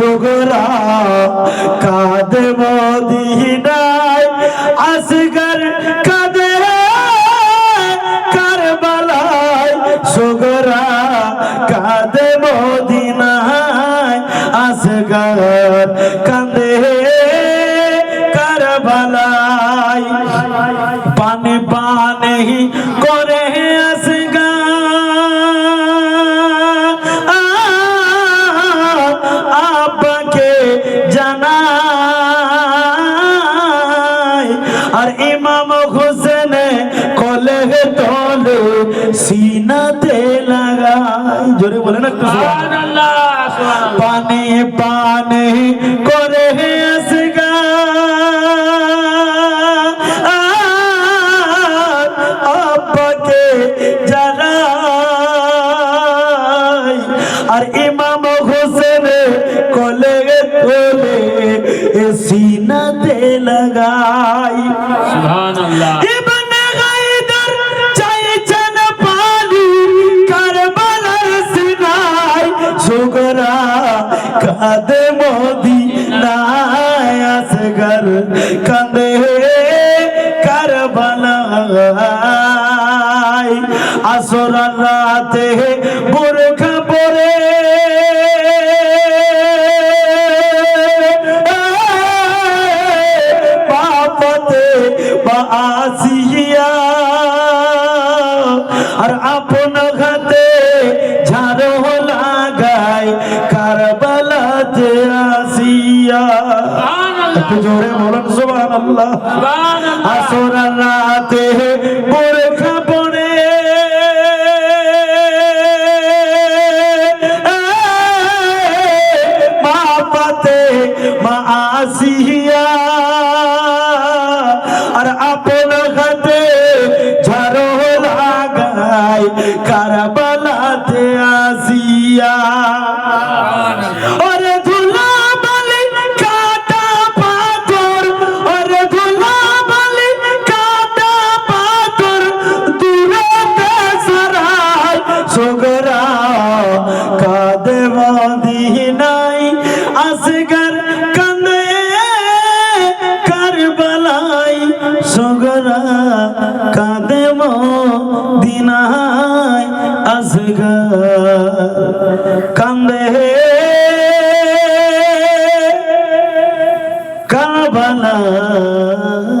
সুগরা কাঁদে মদিনায় আসগর কাঁদে কারবালায়। সুগরা কাঁদে মদিনায় আসগর কাঁদে কারবালায়। পানে পানে করে ইমাম হোসেন কলে তলে সিনাতে লাগাই। জোরে বলে না পানে পানে করে আসগা আব্বাকে জানাই আর ইমাম হোসেন কলে কোলে সিনাতে কারবালার সিনাই সুগরা কাঁদে মদিনায় আসগর কাঁদে কারবালায় আসর রাতে বোরখা আর আপন হাতে ঝাড়ো লাগায় কারবালাতে আসিয়া। একটু জোরে বলেন সুবহানাল্লাহ। সুবহানাল্লাহ। আসর রাতে বোরখা কারবালাতে আসিয়া আসগর কান্দে কারবালাই